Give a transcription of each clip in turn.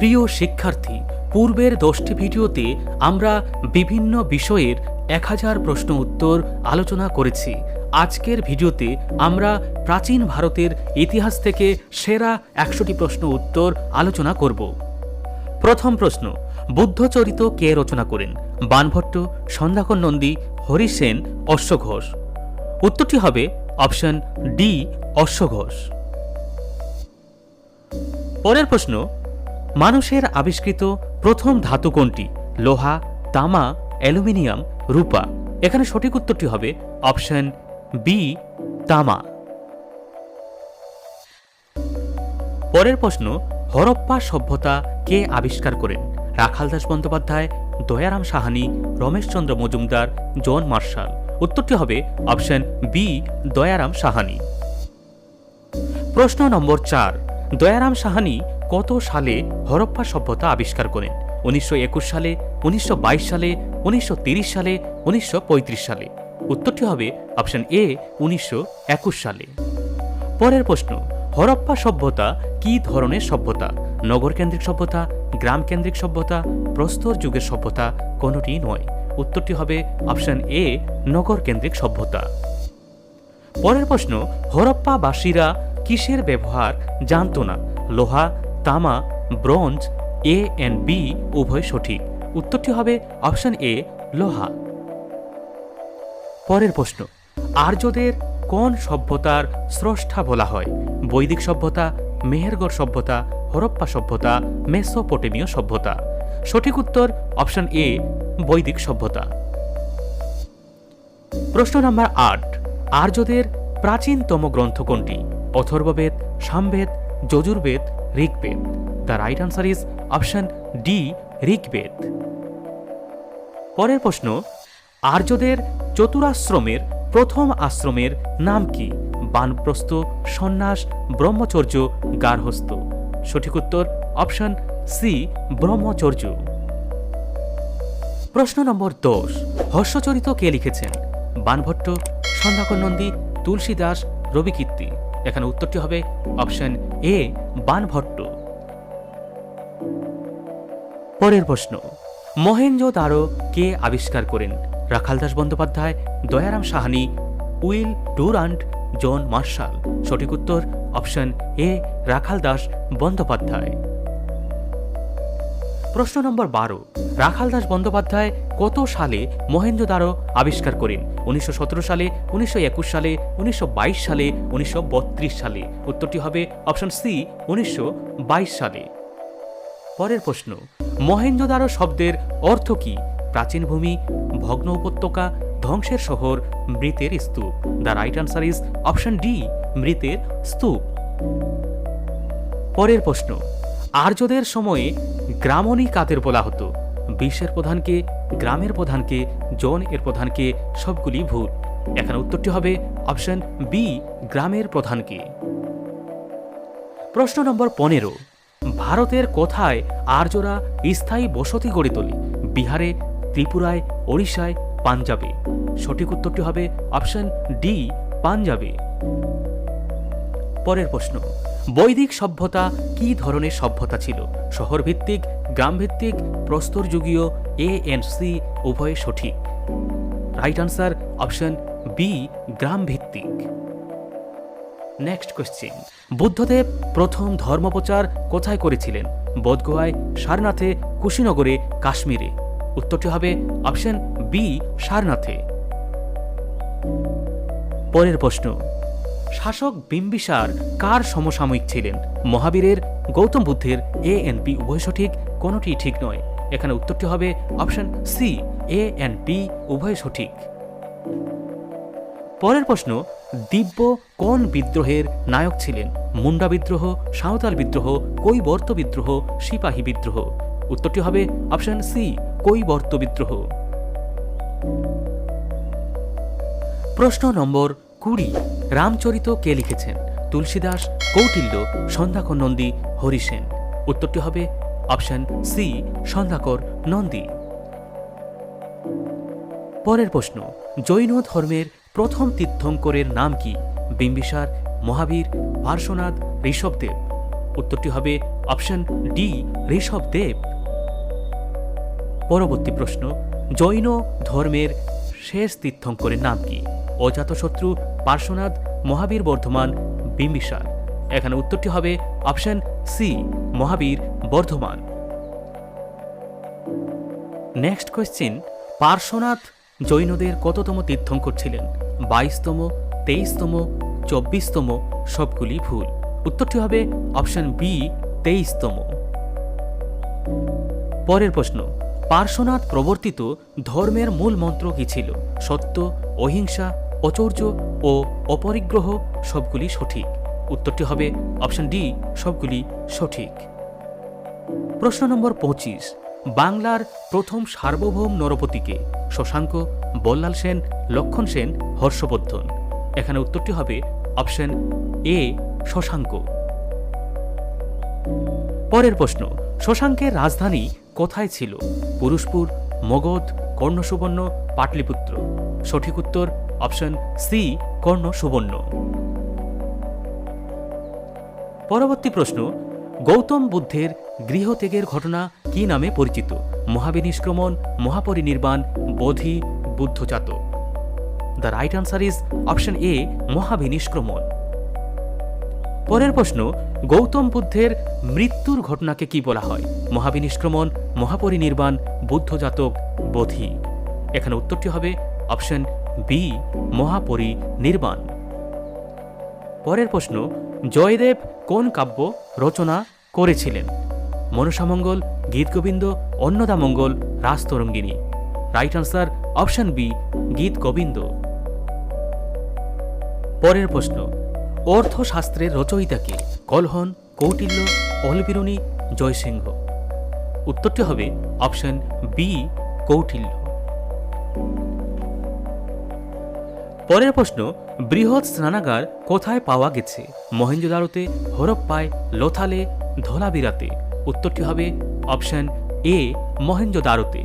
প্রিয় শিক্ষার্থী, পূর্বের দশটি ভিডিওতে আমরা বিভিন্ন বিষয়ের এক হাজার প্রশ্ন উত্তর আলোচনা করেছি। আজকের ভিডিওতে আমরা প্রাচীন ভারতের ইতিহাস থেকে সেরা একশোটি প্রশ্ন উত্তর আলোচনা করব। প্রথম প্রশ্ন বুদ্ধচরিত কে রচনা করেন? বানভট্ট, সন্ধ্যাকর নন্দী হরিসেন অশ্বঘোষ উত্তরটি হবে অপশন ডি অশ্বঘোষ পরের প্রশ্ন মানুষের আবিষ্কৃত প্রথম ধাতু কোনটি? লোহা, তামা, অ্যালুমিনিয়াম, রূপা। এখানে সঠিক উত্তরটি হবে অপশন বি তামা। পরের প্রশ্ন, হরপ্পা সভ্যতা কে আবিষ্কার করেন? Rakhaldas Bandyopadhyay, Dayaram Sahni, Rameshchandra Majumdar, John Marshall. উত্তরটি হবে অপশন বি দয়ারাম সাহানি। প্রশ্ন নম্বর চার, দয়ারাম সাহানি কত সালে হরপ্পা সভ্যতা আবিষ্কার করেন? উনিশশো একুশ সালে, উনিশশো সালে উনিশশো সালে উনিশশো সালে। উত্তরটি হবে অপশন এ, উনিশশো সালে। পরের প্রশ্ন, হরপ্পা সভ্যতা কি ধরনের সভ্যতা? নগরকেন্দ্রিক সভ্যতা, গ্রামকেন্দ্রিক সভ্যতা, প্রস্তর যুগের সভ্যতা, কোনোটি নয়। উত্তরটি হবে অপশন এ, নগরকেন্দ্রিক সভ্যতা। পরের প্রশ্ন, হরপ্পাবাসীরা কিসের ব্যবহার জানত না? লোহা তামা, ব্রোঞ্জ, এ এন্ড বি উভয় সঠিক। উত্তরটি হবে অপশন এ, লোহা। পরের প্রশ্ন, আর্যদের কোন সভ্যতার স্রষ্টা বলা হয়? বৈদিক সভ্যতা, মেহেরগড় সভ্যতা, হরপ্পা সভ্যতা, মেসোপটেমীয় সভ্যতা। সঠিক উত্তর অপশন এ, বৈদিক সভ্যতা। প্রশ্ন নাম্বার আট, আর্যদের প্রাচীনতম গ্রন্থ কোনটি? Atharvaveda, Samaveda, Yajurveda Rigveda. The right answer is option D Rigveda. পরের প্রশ্ন, আর্যদের চতুরাশ্রমের প্রথম আশ্রমের নাম কি? বানপ্রস্থ, সন্ন্যাস, ব্রহ্মচর্য, গার্হস্থ। সঠিক উত্তর অপশন সি ব্রহ্মচর্য। প্রশ্ন নম্বর দশ, হর্ষচরিত কে লিখেছেন? বানভট্ট, সন্ধ্যাকর নন্দী, তুলসী দাস রবি কীর্তি এখানে উত্তরটি হবে অপশন এ, বানভট্ট। পরের প্রশ্ন, মহেন্দ্র দারো কে আবিষ্কার করেন? Rakhaldas Bandyopadhyay, Dayaram Sahni, Will Durant, John Marshall. সঠিক উত্তর অপশন এ রাখালদাস বন্দ্যোপাধ্যায়। প্রশ্ন নম্বর বারো। রাখালদাস বন্দ্যোপাধ্যায় কত সালে মহেঞ্জোদারো আবিষ্কার করেন? উনিশশো সতেরো সালে, উনিশশো একুশ সালে, উনিশশো বাইশ সালে, উনিশশো বত্রিশ সালে। উত্তরটি হবে অপশন সি, উনিশশো বাইশ সালে। পরের প্রশ্ন মহেঞ্জোদারো শব্দের অর্থ কি? প্রাচীন ভূমি, ভগ্ন উপত্যকা, ধ্বংসের শহর, মৃতের স্তূপ। The right answer is option D, মৃতের স্তূপ। পরের প্রশ্ন, আর্যদের সময়ে গ্রামণী কাদের বলা হতো বিশ্বের প্রধানকে, গ্রামের প্রধানকে, জন এর প্রধানকে সবগুলি ভুল। এখানে উত্তরটি হবে অপশন বি, গ্রামের প্রধানকে। প্রশ্ন নম্বর পনেরো। ভারতের কোথায় আর্যরা স্থায়ী বসতি গড়ে তোলে? বিহারে, ত্রিপুরায়, ওড়িশায়, পাঞ্জাবে। সঠিক উত্তরটি হবে অপশন ডি, পাঞ্জাবে। পরের প্রশ্ন। বৈদিক সভ্যতা কি ধরনের সভ্যতা ছিল? শহর ভিত্তিক গ্রাম ভিত্তিক প্রস্তর যুগীয় এ এন্ড সি উভয় সঠিক। রাইট আনসার অপশন বি গ্রাম ভিত্তিক নেক্সট কোশ্চেন বুদ্ধদেব প্রথম ধর্মপ্রচার কোথায় করেছিলেন? বোধগোয়ায় সারনাথে, কুশীনগরে, কাশ্মীরে। উত্তরটি হবে অপশন বি সারনাথে। পরের প্রশ্ন। শাসক বিম্বিসার কার সমসাময়িক ছিলেন? মহাবীরের গৌতম বুদ্ধের এ এন পি উভয় সঠিক কোনোটি ঠিক নয়। এখানে উত্তরটি হবে option C A N P উভয় সঠিক। পরের প্রশ্ন, দিব্য কোন বিদ্রোহের নায়ক ছিলেন? মুন্ডা বিদ্রোহ, সাঁওতাল বিদ্রোহ, কৈবর্ত বিদ্রোহ, সিপাহী বিদ্রোহ? উত্তরটি হবে অপশন সি কৈবর্ত বিদ্রোহ। প্রশ্ন নম্বর কুড়ি। রামচরিত কে লিখেছেন? তুলসীদাস, কৌটিল্য, সন্ধ্যাকর নন্দী হরিসেন উত্তরটি হবে অপশন সি সন্ধ্যাকর নন্দী। পরের প্রশ্ন, জৈন ধর্মের প্রথম তীর্থঙ্করের নাম কি? বিম্বিসার, মহাবীর, পার্শ্বনাথ, ঋষভদেব। উত্তরটি হবে অপশন ডি ঋষভ দেব পরবর্তী প্রশ্ন, জৈন ধর্মের শেষ তীর্থঙ্করের নাম কি? অজাতশত্রু পার্শ্বনাথ, মহাবীর বর্ধমান, বিম্বিসার। এখানে উত্তরটি হবে option C Mahavir Bardhaman. Next question Parshvanath জৈনদের কততম তীর্থঙ্কর ছিলেন? বাইশতম, তেইশতম, চব্বিশতম, সবগুলি ভুল। উত্তরটি হবে অপশন বি তেইশতম। পরের প্রশ্ন, পার্শ্বনাথ প্রবর্তিত ধর্মের মূল মন্ত্র কি ছিল? সত্য, অহিংসা অচৌর্য ও অপরিগ্রহ সবগুলি সঠিক। উত্তরটি হবে অপশন ডি, সবগুলি সঠিক। প্রশ্ন নম্বর পঁচিশ। বাংলার প্রথম সার্বভৌম নরপতিকে শশাঙ্ক, বল্লাল সেন, লক্ষণ সেন, হর্ষবর্ধন। এখানে উত্তরটি হবে অপশন এ, শশাঙ্ক। পরের প্রশ্ন, শশাঙ্কের রাজধানী কোথায় ছিল? পুরুষপুর, মগধ কর্ণ সুবর্ণ পাটলিপুত্র। সঠিক উত্তর অপশন সি, কর্ণ সুবর্ণ। পরবর্তী প্রশ্ন, গৌতম বুদ্ধের গৃহত্যাগের ঘটনা কি নামে পরিচিত? মহাবিনিষ্ক্রমণ মহাপরিনির্বাণ, বোধি বুদ্ধজাত the right answer is option A মহাবিনিষ্ক্রমণ পরের প্রশ্ন, গৌতম বুদ্ধের মৃত্যুর ঘটনাকে কি বলা হয়? মহাবিনিষ্ক্রমণ মহাপরিনির্বাণ বুদ্ধজাতক বোধি। এখানে উত্তরটি হবে অপশন বি, মহাপরিনির্বাণ। পরের প্রশ্ন, জয়দেব কোন কাব্য রচনা করেছিলেন? Manasamangal Gitagovinda, Annadamangal Rajatarangini right answer option B Gita Govinda পরের প্রশ্ন অর্থশাস্ত্রের রচয়িতাকে কলহন, কৌটিল্য অলবিরুণী জয়সিংহ। উত্তরটি হবে অপশন বি, কৌটিল্য। পরের প্রশ্ন, বৃহৎ স্নানাগার কোথায় পাওয়া গেছে? মহেঞ্জোদারোতে হরপ্পায়, লোথালে, ধলাবিরাতে। উত্তরটি হবে? অপশন এ মহেঞ্জোদারোতে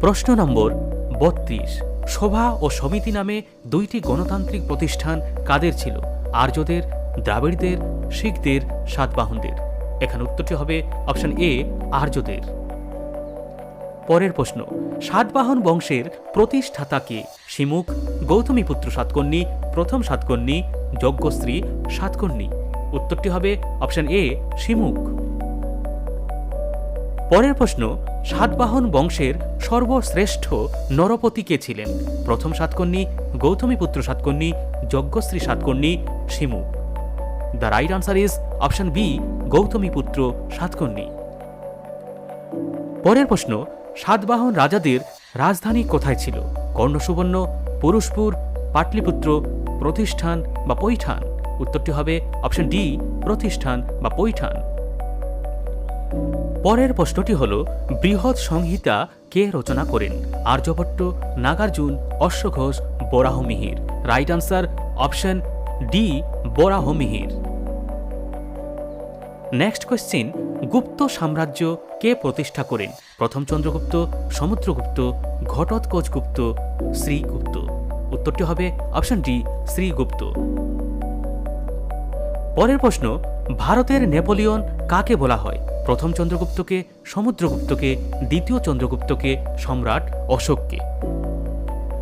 প্রশ্ন নম্বর, বত্রিশ। সভা ও সমিতি নামে দুইটি গণতান্ত্রিক প্রতিষ্ঠান কাদের ছিল? আর্যদের, দ্রাবিড়দের, শিখদের, সাতবাহনদের। এখানে উত্তরটি হবে অপশন এ, আর্যদের। পরের প্রশ্ন, সাতবাহন বংশের প্রতিষ্ঠাতাকে শিমুখ গৌতমীপুত্র সাতকর্ণী প্রথম সাতকর্ণী যজ্ঞশ্রী সাতকর্ণী উত্তরটি হবে অপশন এ শিমুখ পরের প্রশ্ন, সাতবাহন বংশের সর্বশ্রেষ্ঠ নরপতি কে ছিলেন? প্রথম Satakarni Gautami Putra Satakarni Yajnashri Satakarni Simuka the right answer is option B, Gautamiputra Satakarni পরের প্রশ্ন সাতবাহন রাজাদের রাজধানী কোথায় ছিল? কর্ণসুবর্ণ, পুরুষপুর, পাটলিপুত্র, প্রতিষ্ঠান বা পৈঠান? উত্তরটি হবে অপশন ডি, প্রতিষ্ঠান বা পৈঠান। পরের প্রশ্নটি হল, বৃহৎ সংহিতা কে রচনা করেন? Aryabhata, Nagarjuna, অশ্বঘোষ, Varahamihira. Right answer option D, Varahamihira. Next question Gupta সাম্রাজ্য কে প্রতিষ্ঠা করেন? প্রথম চন্দ্রগুপ্ত, সমুদ্রগুপ্ত, ঘটোৎকচগুপ্ত, শ্রীগুপ্ত। উত্তরটি হবে অপশন ডি, শ্রীগুপ্ত। পরের প্রশ্ন, ভারতের নেপোলিয়ন কাকে বলা হয়? প্রথম চন্দ্রগুপ্তকে, সমুদ্রগুপ্তকে, দ্বিতীয় চন্দ্রগুপ্তকে, সম্রাট অশোককে।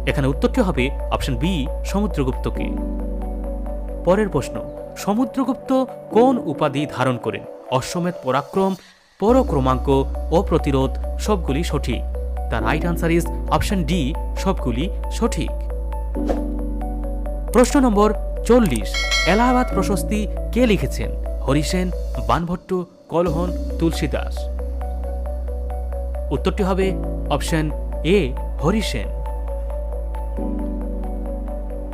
এখানে উত্তরটি হবে অপশন বি, সমুদ্রগুপ্তকে। পরের প্রশ্ন, সমুদ্রগুপ্ত কোন উপাধি ধারণ করেন? অশ্বমেধ পরাক্রম পরক্রমাঙ্ক ও প্রতিরোধ সবগুলি সঠিক। The right answer is option D সবগুলি সঠিক। প্রশ্ন নম্বর চল্লিশ, এলাহাবাদ প্রশস্তি কে লিখেছেন? হরিসেন বানভট্ট, কলহন তুলসীদাস উত্তরটি হবে অপশন এ হরিসেন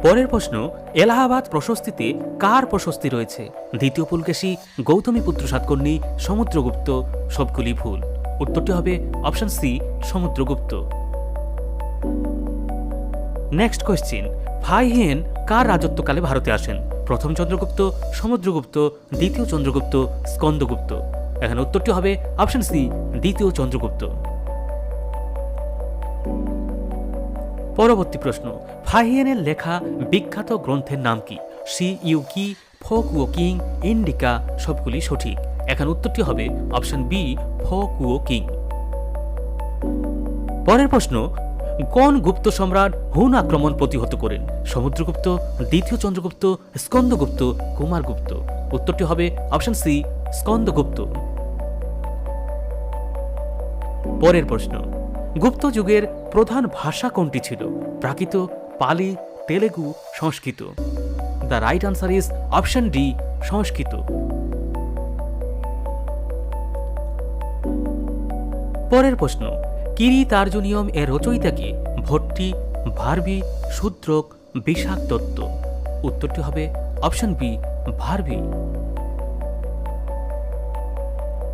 পরের প্রশ্ন, এলাহাবাদ প্রশস্তিতে কার প্রশস্তি রয়েছে? দ্বিতীয় পুলকেশী গৌতমীপুত্র সাতকর্ণী, সমুদ্রগুপ্ত, সবগুলি ভুল। উত্তরটি হবে option C, Samudragupta. Next question Fa Hien কার রাজত্বকালে ভারতে আসেন? প্রথম চন্দ্রগুপ্ত, সমুদ্রগুপ্ত, দ্বিতীয় চন্দ্রগুপ্ত, স্কন্দগুপ্ত। এখানে উত্তরটি হবে অপশন সি, দ্বিতীয় চন্দ্রগুপ্ত। পরবর্তী প্রশ্ন, ফাহিয়েনের লেখা বিখ্যাত গ্রন্থের নাম কি? সি, ইউ, কি ফোক ও কিং, ইন্ডিকা, সবগুলি সঠিক। এখানে উত্তরটি হবে অপশন বি ফোক ও কিং। পরের প্রশ্ন, কোন গুপ্ত সম্রাট হুন আক্রমণ প্রতিহত করেন? সমুদ্রগুপ্ত, দ্বিতীয় চন্দ্রগুপ্ত, স্কন্দগুপ্ত, কুমারগুপ্ত। উত্তরটি হবে অপশন সি, স্কন্দগুপ্ত। পরের প্রশ্ন গুপ্ত যুগের প্রধান ভাষা কোনটি ছিল? Prakrit, Pali, Telugu, Sanskrit. The right answer is option D Sanskrit. পরের প্রশ্ন, কিরি তার্জনিয়ম এর রচয়িতাকে ভট্টি ভার্বি শূদ্রক বিশাখ দত্ত উত্তরটি হবে অপশন বি ভার্বি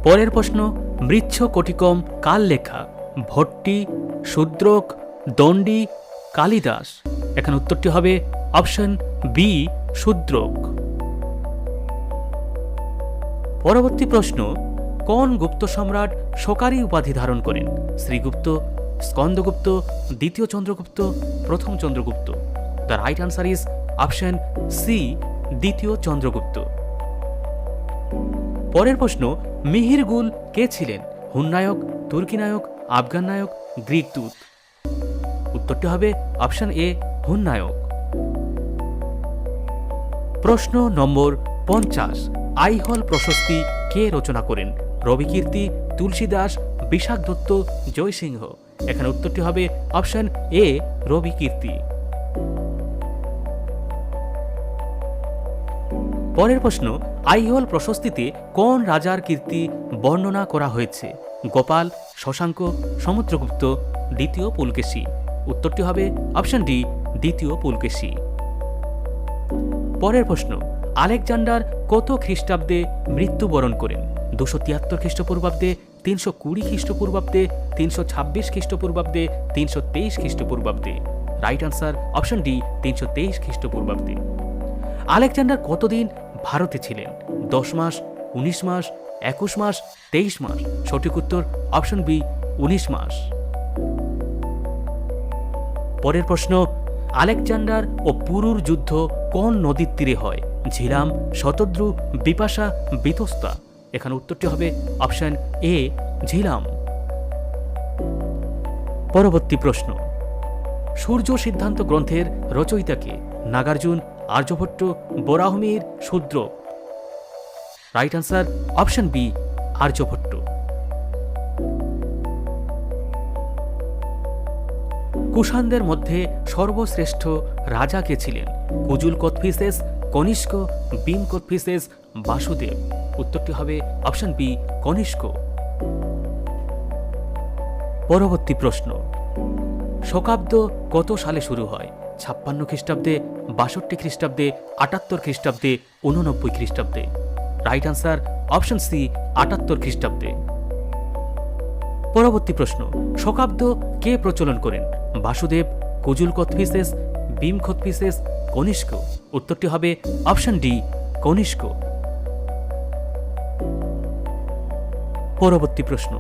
পরের প্রশ্ন, মৃচ্ছ কটিকম কাল লেখা? ভট্টি, শূদ্রক, দণ্ডী, কালিদাস। এখানে উত্তরটি হবে অপশন বি শূদ্রক। পরবর্তী প্রশ্ন, কোন গুপ্ত সম্রাট শোকারি উপাধি ধারণ করেন? শ্রীগুপ্ত, স্কন্দগুপ্ত, দ্বিতীয় চন্দ্রগুপ্ত, প্রথম Chandragupta. The right answer is option C দ্বিতীয় চন্দ্রগুপ্ত। পরের প্রশ্ন মিহিরগুল কে ছিলেন? হুন নায়ক তুর্কি নায়ক আফগান নায়ক, গ্রিক দূত। উত্তরটি হবে অপশন এ, হুন নায়ক। প্রশ্ন নম্বর পঞ্চাশ। আইহল প্রশস্তি কে রচনা করেন? রবিকীর্তি, তুলসীদাস বিশাখ দত্ত, জয়সিংহ। এখানে উত্তরটি হবে অপশন এ, রবিকীর্তি। পরের প্রশ্ন, আইহল প্রশস্তিতে কোন রাজার কীর্তি বর্ণনা করা হয়েছে? গোপাল, শশাঙ্ক, সমুদ্রগুপ্ত, দ্বিতীয় পুলকেশী। উত্তরটি হবে অপশন ডি, দ্বিতীয় পুলকেশী। পরের প্রশ্ন, আলেকজান্ডার কত খ্রিস্টাব্দে মৃত্যুবরণ করেন? দুশো তিয়াত্তর খ্রিস্টপূর্বাব্দে, তিনশো কুড়ি খ্রিস্টপূর্বাব্দে, তিনশো ছাব্বিশ খ্রিস্টপূর্বাব্দে, তিনশো তেইশ খ্রিস্টপূর্বাব্দে। রাইট আনসার অপশন ডি, তিনশো তেইশ খ্রিস্টপূর্বাব্দে। আলেকজান্ডার কতদিন ভারতে ছিলেন? দশ মাস, উনিশ মাস একুশ মাস, তেইশ মাস। সঠিক উত্তর অপশন বি, উনিশ মাস। পরের প্রশ্ন, আলেকজান্ডার ও পুরুর যুদ্ধ কোন নদীর তীরে হয়? ঝিলাম, শতদ্রু, বিপাশা, বিতস্তা। এখানে উত্তরটি হবে অপশন এ, ঝিলাম। পরবর্তী প্রশ্ন, সূর্য সিদ্ধান্ত গ্রন্থের রচয়িতাকে Nagarjuna, Aryabhata, Varahamihira, Shudra. Right answer option B Aryabhata কুষাণদের মধ্যে সর্বশ্রেষ্ঠ রাজা কে ছিলেন? কুজুল কথফিসেস কনিষ্ক বিম কথফিসেস বাসুদেব। উত্তরটি হবে অপশন বি কনিষ্ক। পরবর্তী প্রশ্ন। শকাব্দ কত সালে শুরু হয়? ছাপ্পান্ন খ্রিস্টাব্দে, বাষট্টি খ্রিস্টাব্দে, আটাত্তর খ্রিস্টাব্দে উননব্বই খ্রিস্টাব্দে। রাইট আনসার অপশন সি আটাত্তর খ্রিস্টাব্দে। পরবর্তী প্রশ্ন, শকাব্দ কে প্রচলন করেন? বাসুদেব, কুজুল কথফিসেস বিম কথফিসেস কনিষ্ক। উত্তরটি হবে অপশন ডি, কনিষ্ক। পরবর্তী প্রশ্ন,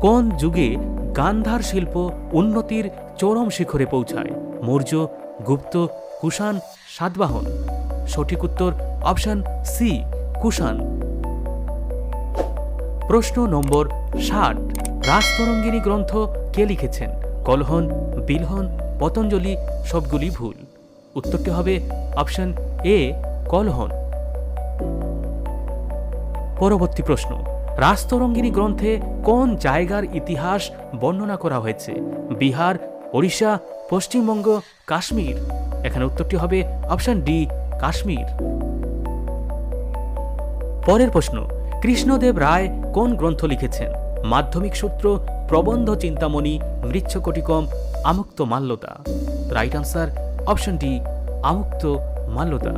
কোন যুগে গান্ধার শিল্প উন্নতির চরম শিখরে পৌঁছায়? মৌর্য, গুপ্ত, কুষাণ, সাতবাহন। সঠিক উত্তর অপশন সি কুষাণ। প্রশ্ন নম্বর ষাট। রাজতরঙ্গিনী গ্রন্থ কে লিখেছেন? কলহন, বিলহন, পতঞ্জলি, সবগুলি ভুল। উত্তরটি হবে অপশন এ, কলহন। পরবর্তী প্রশ্ন। রাজতরঙ্গিনী গ্রন্থে কোন জায়গার ইতিহাস বর্ণনা করা হয়েছে? বিহার, ওড়িশা, পশ্চিমবঙ্গ, কাশ্মীর। এখানে উত্তরটি হবে অপশন ডি, কাশ্মীর। পরের প্রশ্ন, কৃষ্ণদেব রায় কোন গ্রন্থ লিখেছেন? Madhyamika Sutra, Prabandha Chintamani, Mrichchhakatikam, Amukta Malyada. Right answer, option D, Amukta Malyada.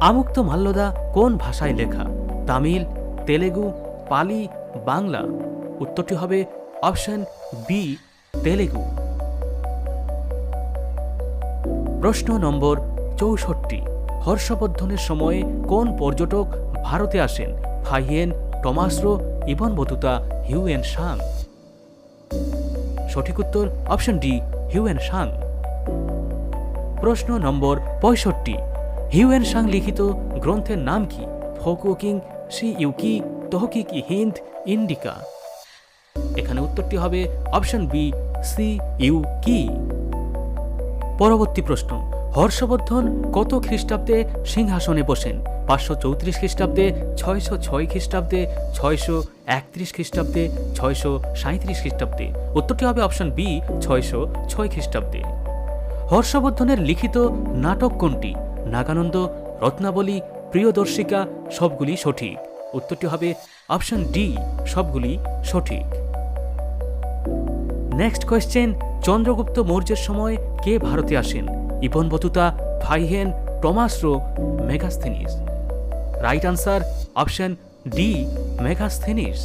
Amukta Malyada কোন ভাষায় লেখা? তামিল, তেলেগু, পালি, বাংলা। উত্তরটি হবে অপশন বি, তেলেগু। প্রশ্ন নম্বর চৌষট্টি। হর্ষবর্ধনের সময়ে কোন পর্যটক ভারতে আসেন? Fahien Thomas Roe, Ibn Battuta, Hiuen Tsang সঠিক উত্তর অপশন ডি, হিউয়েন সাং প্রশ্ন নম্বর পঁয়ষট্টি। হিউয়েন সাং লিখিত গ্রন্থের নাম কি? ফোকুকিং সি ইউকি তহকিক হিন্দ, ইন্ডিকা। এখানে উত্তরটি হবে অপশন বি, সি ইউ কি। পরবর্তী প্রশ্ন। হর্ষবর্ধন কত খ্রিস্টাব্দে সিংহাসনে বসেন? পাঁচশো চৌত্রিশ খ্রিস্টাব্দে, ছয়শো ছয় খ্রিস্টাব্দে, ছয়শো একত্রিশ খ্রিস্টাব্দে, ছয়শো সাঁত্রিশ খ্রিস্টাব্দে। উত্তরটি হবে? অপশন বি, ছয়শো ছয় খ্রিস্টাব্দে। হর্ষবর্ধনের লিখিত নাটক কোনটি? নাগানন্দ, রত্নাবলী, প্রিয়দর্শিকা, সবগুলি সঠিক। উত্তরটি হবে অপশন ডি, সবগুলি সঠিক। নেক্সট কোয়েশ্চেন, চন্দ্রগুপ্ত মৌর্যের সময় কে ভারতে আসেন? Ibn Battuta Fa Hien Thomas Roe Megasthenes. Right answer option D, Megasthenes.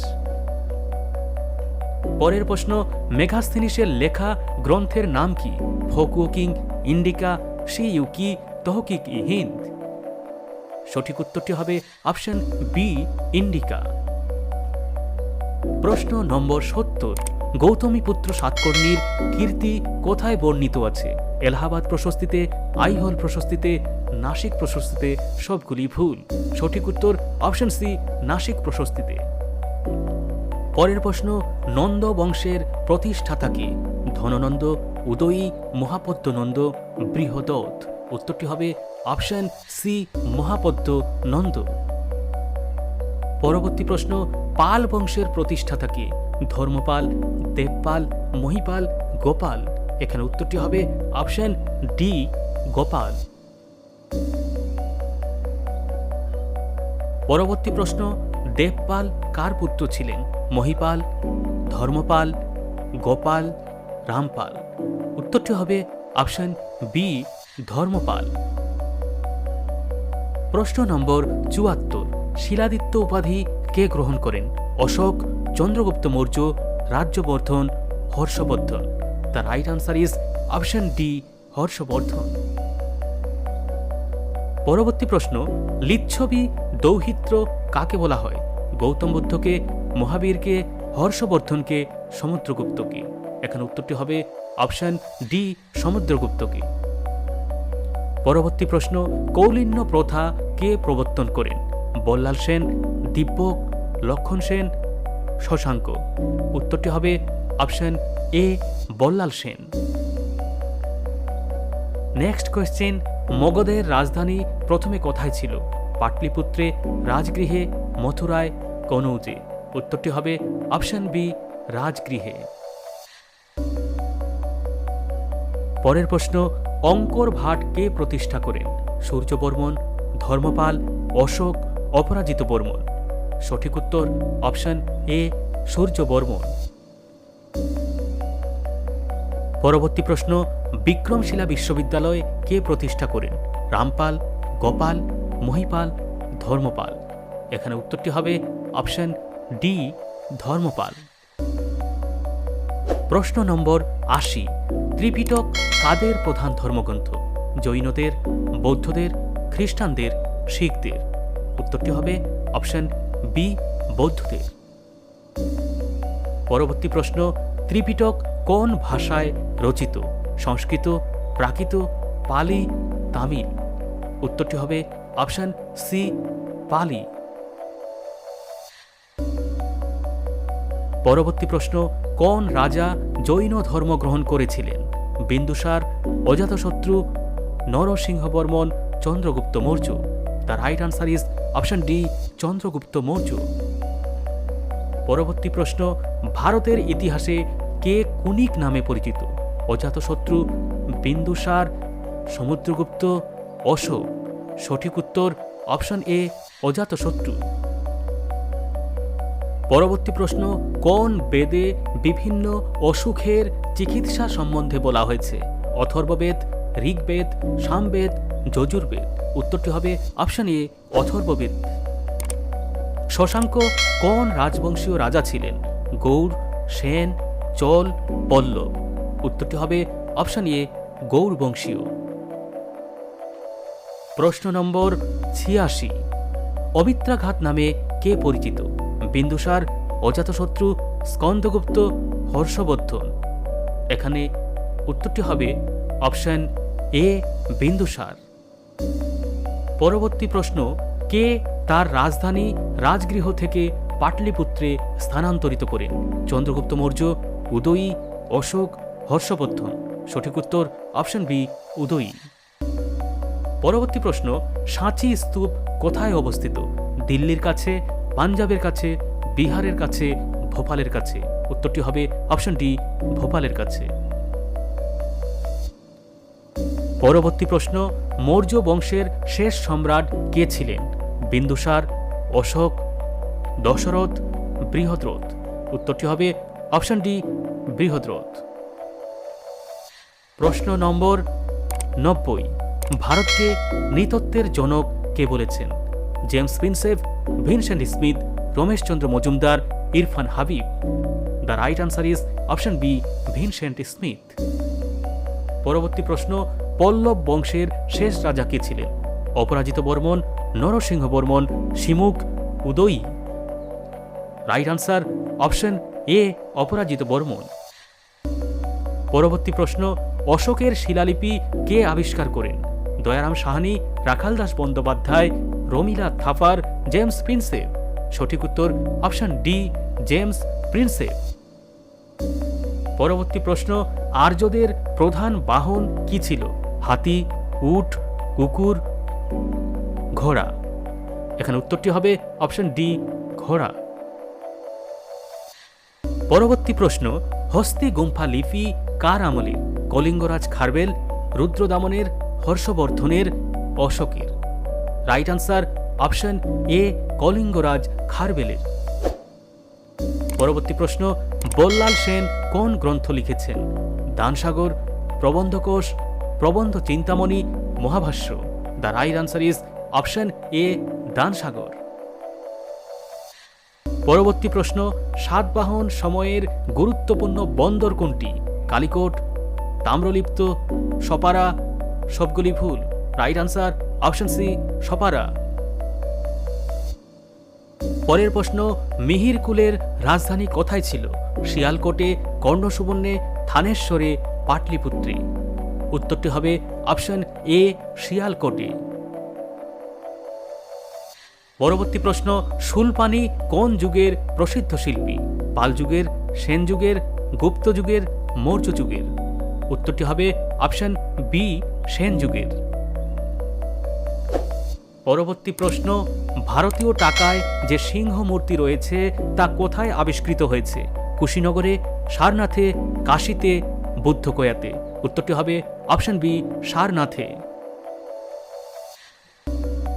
পরের প্রশ্ন মেঘাস্থেনিসের লেখা গ্রন্থের নাম কি? ফোকুকিং ইন্ডিকা সি ইউকি তহকিক ই হিন্দ। সঠিক উত্তরটি হবে অপশন বি, ইন্ডিকা। প্রশ্ন নম্বর সত্তর। গৌতমী পুত্র সাতকর্ণীর কীর্তি কোথায় বর্ণিত আছে? এলাহাবাদ প্রশস্তিতে, আইহল প্রশস্তিতে, নাসিক প্রশস্তিতে সবগুলি ভুল। সঠিক উত্তর অপশন সি, নাসিক প্রশস্তিতে। পরের প্রশ্ন, নন্দ বংশের প্রতিষ্ঠাতা কে? ধননন্দ, উদয়ী মহাপদ্য নন্দ বৃহদৎ উত্তরটি হবে অপশন সি মহাপদ্য নন্দ পরবর্তী প্রশ্ন, পাল বংশের প্রতিষ্ঠাতা কে? ধর্মপাল দেবপাল মহিপাল, গোপাল। এখানে উত্তরটি হবে অপশন ডি, গোপাল। পরবর্তী প্রশ্ন, দেবপাল কার পুত্র ছিলেন? মহিপাল, ধর্মপাল, গোপাল, রামপাল। উত্তরটি হবে অপশন বি, ধর্মপাল। প্রশ্ন নম্বর চুয়াত্তর, শিলাদিত্য উপাধি কে গ্রহণ করেন? Ashoka, Chandragupta Maurya Rajyavardhana, Harshavardhana. The right answer is option D Harshavardhana. পরবর্তী প্রশ্ন, লিচ্ছবি দৌহিত্র কাকে বলা হয়? গৌতম বুদ্ধকে, মহাবীরকে, হর্ষবর্ধনকে, সমুদ্রগুপ্তকে। এখানে উত্তরটি হবে অপশন ডি সমুদ্রগুপ্তকে। পরবর্তী প্রশ্ন, কৌলিন্য প্রথা কে প্রবর্তন করেন? বল্লাল সেন দিব্যক লক্ষণ সেন শশাঙ্ক। উত্তরটি হবে option A, Ballal Sen. Next question, মগধের রাজধানী প্রথমে কোথায় ছিল? পাটলিপুত্রে, রাজগৃহে, মথুরায়, কনৌজে। উত্তরটি হবে অপশন বি, রাজগৃহে। পরের প্রশ্ন, অঙ্কর ভাট কে প্রতিষ্ঠা করেন? সূর্যবর্মন ধর্মপাল, অশোক, অপরাজিত বর্মন। সঠিক উত্তর অপশন এ সূর্যবর্মন পরবর্তী প্রশ্ন, বিক্রমশিলা বিশ্ববিদ্যালয় কে প্রতিষ্ঠা করেন? রামপাল, গোপাল, মহিপাল, ধর্মপাল। এখানে উত্তরটি হবে অপশন ডি ধর্মপাল। প্রশ্ন নম্বর আশি, ত্রিপিটক কাদের প্রধান ধর্মগ্রন্থ? জৈনদের, বৌদ্ধদের, খ্রিস্টানদের, শিখদের। উত্তরটি হবে অপশন বি, বৌদ্ধদের। পরবর্তী প্রশ্ন, ত্রিপিটক কোন ভাষায় রচিত? সংস্কৃত, প্রাকৃত, পালি, তামিল? উত্তরটি হবে অপশন সি, পালি। পরবর্তী প্রশ্ন, কোন রাজা জৈন ধর্ম গ্রহণ করেছিলেন? Bindusara, Ajatashatru, Narasimhavarman, Chandragupta Maurya? The right answer is option D, Chandragupta Maurya. পরবর্তী প্রশ্ন, ভারতের ইতিহাসে কে কুনিক নামে পরিচিত? অজাতশত্রু বিন্দুসার, সমুদ্রগুপ্ত, অশোক। সঠিক উত্তর, অপশন এ অজাতশত্রু পরবর্তী প্রশ্ন, কোন বেদে বিভিন্ন অসুখের চিকিৎসা সম্বন্ধে বলা হয়েছে? অথর্ববেদ, ঋগ্বেদ, সামবেদ, যজুর্বেদ। উত্তরটি হবে অপশন এ অথর্ববেদ শশাঙ্ক কোন রাজবংশীয় রাজা ছিলেন? গৌড়, সেন, চল, পল্লব। উত্তরটি হবে অপশন এ গৌড় বংশীয় প্রশ্ন নম্বর ছিয়াশি। অবিত্রাঘাত নামে কে পরিচিত? বিন্দুসার, অজাতশত্রু, স্কন্দগুপ্ত, হর্ষবর্ধন। এখানে উত্তরটি হবে অপশন এ, বিন্দুসার। পরবর্তী প্রশ্ন, কে তার রাজধানী রাজগৃহ থেকে পাটলিপুত্রে স্থানান্তরিত করেন? চন্দ্রগুপ্ত মৌর্য, উদয়ী, অশোক, হর্ষবর্ধন। সঠিক উত্তর, অপশন বি, উদয়ী। পরবর্তী প্রশ্ন, সাঁচি স্তূপ কোথায় অবস্থিত? দিল্লির কাছে, পাঞ্জাবের কাছে, বিহারের কাছে, ভোপালের কাছে? উত্তরটি হবে অপশন ডি, ভোপালের কাছে। পরবর্তী প্রশ্ন মৌর্য বংশের শেষ সম্রাট কে ছিলেন? বিন্দুসার, অশোক, দশরথ বৃহদ্রথ উত্তরটি হবে অপশন ডি বৃহদ্রথ প্রশ্ন নম্বর নব্বই। ভারতকে নৃতত্ত্বের জনক কে বলেছেন? James Prinsep Vincent Smith, Rameshchandra Majumdar, Irfan Habib. The right answer is option B, Vincent Smith. পরবর্তী প্রশ্ন পল্লব বংশের শেষ রাজা কে ছিলেন? Aparajita Varman Narasimha Varman Simuka Udayi. Right answer option A Aparajita Varman পরবর্তী প্রশ্ন, অশোকের শিলালিপি কে আবিষ্কার করেন? Dayaram Sahni Rakhaldas Bandyopadhyay, Romila Thapar James Prinsep. সঠিক উত্তর অপশন ডি জেমস প্রিন্সেপ। পরবর্তী প্রশ্ন, আর্যদের প্রধান বাহন কি ছিল? হাতি, উট, কুকুর, ঘোড়া। এখানে উত্তরটি হবে অপশন ডি, ঘোড়া। পরবর্তী প্রশ্ন, হস্তি, গুম্ফা, লিপি, কার আমলে কলিঙ্গরাজ খারবেল, রুদ্রদামনের, হর্ষবর্ধনের, অশোকের? রাইট আনসার অপশন এ কলিঙ্গরাজ খারবেলের। পরবর্তী প্রশ্ন, বল্লাল সেন কোন গ্রন্থ লিখেছেন? Danasagara, Prabandhakosha Prabandha Chintamani Mahabhashya, the right answer is option A, Danasagara. পরবর্তী প্রশ্ন, সাতবাহন সময়ের গুরুত্বপূর্ণ বন্দর কোনটি? কালিকোট, তাম্রলিপ্ত, সপারা, সবগুলি ভুল। Right answer, option C, Sopara. পরের প্রশ্ন, মিহির কুলের রাজধানী কোথায় ছিল? শিয়ালকোটে, কর্ণসুবর্ণে, থানেশ্বরে, পাটলিপুত্রে। উত্তরটি হবে অপশন এ, শিয়ালকোটে। পরবর্তী প্রশ্ন সুলপানি কোন যুগের প্রসিদ্ধ শিল্পী? পাল যুগের, সেন যুগের, গুপ্ত যুগের, মৌর্য যুগের? উত্তরটি হবে অপশন বি, সেন যুগের। পরবর্তী প্রশ্ন, ভারতীয় টাকায় যে সিংহ মূর্তি রয়েছে তা কোথায় আবিষ্কৃত হয়েছে? কুশীনগরে, সারনাথে, কাশীতে বুদ্ধকয়াতে উত্তরটি হবে অপশন বি, সারনাথে।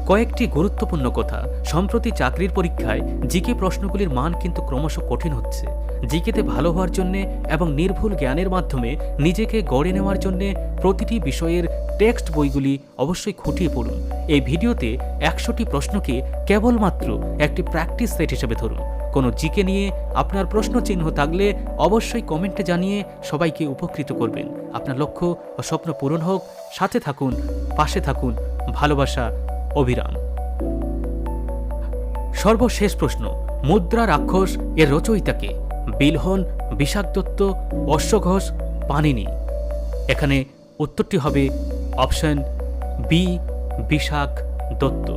কয়েকটি গুরুত্বপূর্ণ কথা। সম্প্রতি চাকরির পরীক্ষায় জিকে প্রশ্নগুলির মান কিন্তু ক্রমশ কঠিন হচ্ছে। জিকেতে ভালো হওয়ার জন্যে এবং নির্ভুল জ্ঞানের মাধ্যমে নিজেকে গড়ে নেওয়ার জন্যে প্রতিটি বিষয়ের টেক্সট বইগুলি অবশ্যই খুঁটিয়ে পড়ুন। এই ভিডিওতে একশোটি প্রশ্নকে কেবলমাত্র একটি প্র্যাকটিস সেট হিসেবে ধরুন। কোনো জিকে নিয়ে আপনার প্রশ্ন চিহ্ন থাকলে অবশ্যই কমেন্টে জানিয়ে সবাইকে উপকৃত করবেন। আপনার লক্ষ্য ও স্বপ্ন পূরণ হোক। সাথে থাকুন, পাশে থাকুন। ভালোবাসা, অবিরাম। সর্বশেষ প্রশ্ন, মুদ্রা রাক্ষস এর রচয়িতাকে বিলহন দত্ত অশ্বঘোষ পানিনি এখানে উত্তরটি হবে অপশন বি বিশাখ দত্ত